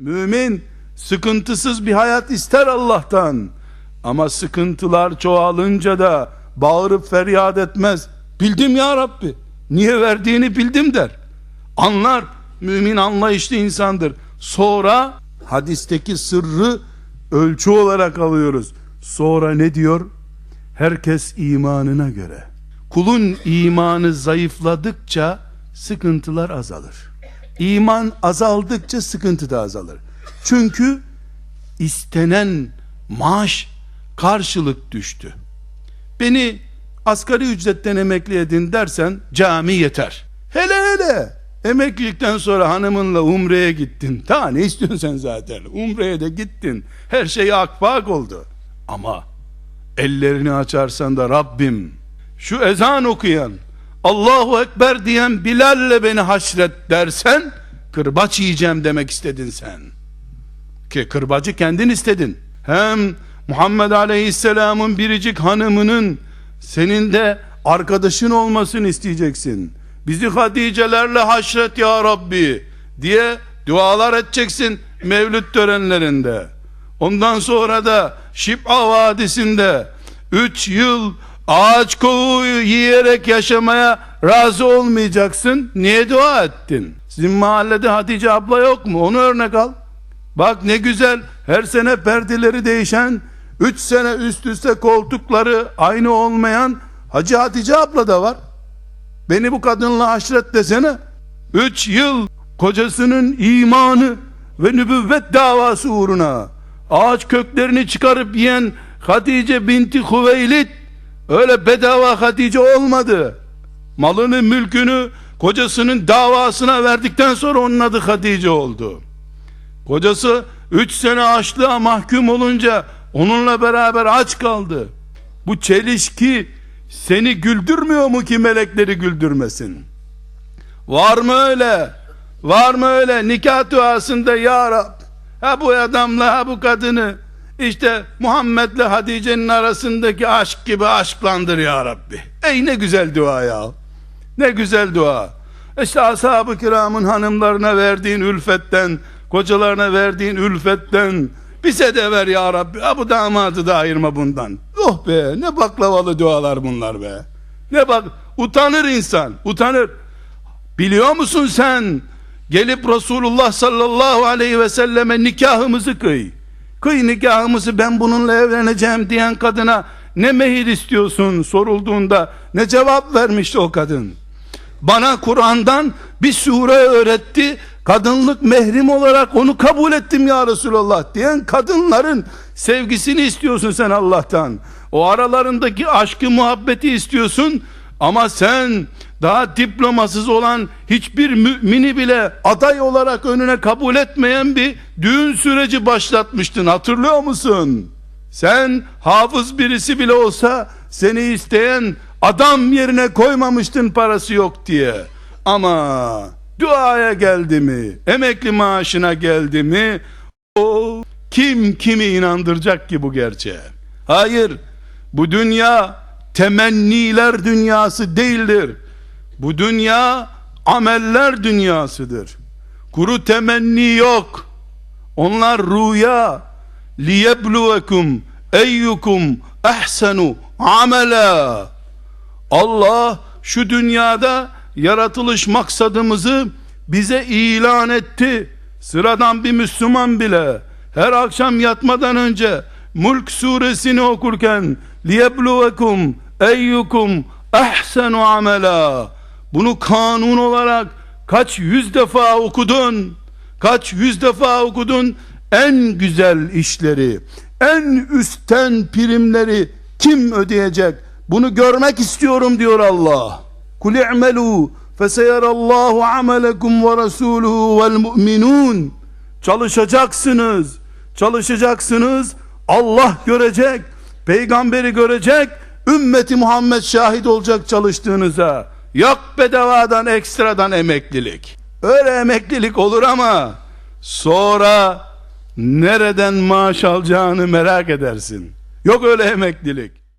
Mümin sıkıntısız bir hayat ister Allah'tan. Ama sıkıntılar çoğalınca da bağırıp feryat etmez. Bildim ya Rabbi. Niye verdiğini bildim der. Anlar. Mümin anlayışlı insandır. Sonra hadisteki sırrı ölçü olarak alıyoruz. Sonra ne diyor? Herkes imanına göre. Kulun imanı zayıfladıkça sıkıntılar azalır. İman azaldıkça sıkıntı da azalır. Çünkü istenen maaş karşılık düştü. Beni asgari ücretten emekli edin dersen cami yeter. Hele hele emeklilikten sonra hanımınla umreye gittin. Daha ne istiyorsun sen zaten? Umreye de gittin. Her şey akbak oldu. Ama ellerini açarsan da Rabbim şu ezan okuyan Allahu Ekber diyen Bilal'le beni haşret dersen kırbaç yiyeceğim demek istedin sen. Ki kırbacı kendin istedin. Hem Muhammed Aleyhisselam'ın biricik hanımının senin de arkadaşın olmasını isteyeceksin. Bizi Hatice'lerle haşret ya Rabbi diye dualar edeceksin mevlüt törenlerinde. Ondan sonra da Şib'a Vadisi'nde 3 yıl ağaç kovuğu yiyerek yaşamaya razı olmayacaksın. Niye dua ettin? Sizin mahallede Hatice abla yok mu? Onu örnek al. Bak ne güzel her sene perdeleri değişen 3 sene üst üste koltukları aynı olmayan Hacı Hatice abla da var. Beni bu kadınla haşret desene. 3 yıl kocasının imanı ve nübüvvet davası uğruna ağaç köklerini çıkarıp yiyen Hatice binti Hüveylid öyle bedava Hatice olmadı. Malını mülkünü kocasının davasına verdikten sonra onun adı Hatice oldu. Kocası 3 sene açlığa mahkum olunca onunla beraber aç kaldı. Bu çelişki seni güldürmüyor mu ki melekleri güldürmesin? Var mı öyle? Var mı öyle? Nikah duasında ya Rab ha bu adamla ha bu kadını işte Muhammed'le Hatice'nin arasındaki aşk gibi aşklandır ya Rabbi. Ey ne güzel dua ya. Ne güzel dua. İşte ashab-ı kiramın hanımlarına verdiğin ülfetten, kocalarına verdiğin ülfetten bize de ver ya Rabbi. Ha bu damadı da ayırma bundan. Oh be ne baklavalı dualar bunlar be. Ne bak utanır insan utanır. Biliyor musun sen gelip Resulullah sallallahu aleyhi ve selleme nikahımızı kıy. Kıy nikahımızı ben bununla evleneceğim diyen kadına ne mehir istiyorsun sorulduğunda ne cevap vermişti o kadın. Bana Kur'an'dan bir sure öğretti. Kadınlık mehrim olarak onu kabul ettim ya Resulallah diyen kadınların sevgisini istiyorsun sen Allah'tan. O aralarındaki aşkı muhabbeti istiyorsun ama sen daha diplomasız olan hiçbir mümini bile aday olarak önüne kabul etmeyen bir düğün süreci başlatmıştın hatırlıyor musun? Sen hafız birisi bile olsa seni isteyen adam yerine koymamıştın parası yok diye. Ama duaya geldi mi, emekli maaşına geldi mi, o kim kimi inandıracak ki bu gerçeğe? Hayır, bu dünya temenniler dünyası değildir. Bu dünya ameller dünyasıdır. Kuru temenni yok. Onlar rüya. Liyebluvekum eyyukum ehsenu amela. Allah şu dünyada yaratılış maksadımızı bize ilan etti. Sıradan bir Müslüman bile her akşam yatmadan önce Mulk suresini okurken liyebluvekum eyyukum ehsenu amela. Bunu kanun olarak kaç yüz defa okudun? Kaç yüz defa okudun? En güzel işleri en üstten primleri kim ödeyecek? Bunu görmek istiyorum diyor Allah. Kul i'melu feseyerallahu amelekum ve resuluhu vel mu'minun. Çalışacaksınız. Çalışacaksınız. Allah görecek peygamberi görecek ümmeti Muhammed şahit olacak çalıştığınıza. Yok bedavadan ekstradan emeklilik. Öyle emeklilik olur ama sonra nereden maaş alacağını merak edersin. Yok öyle emeklilik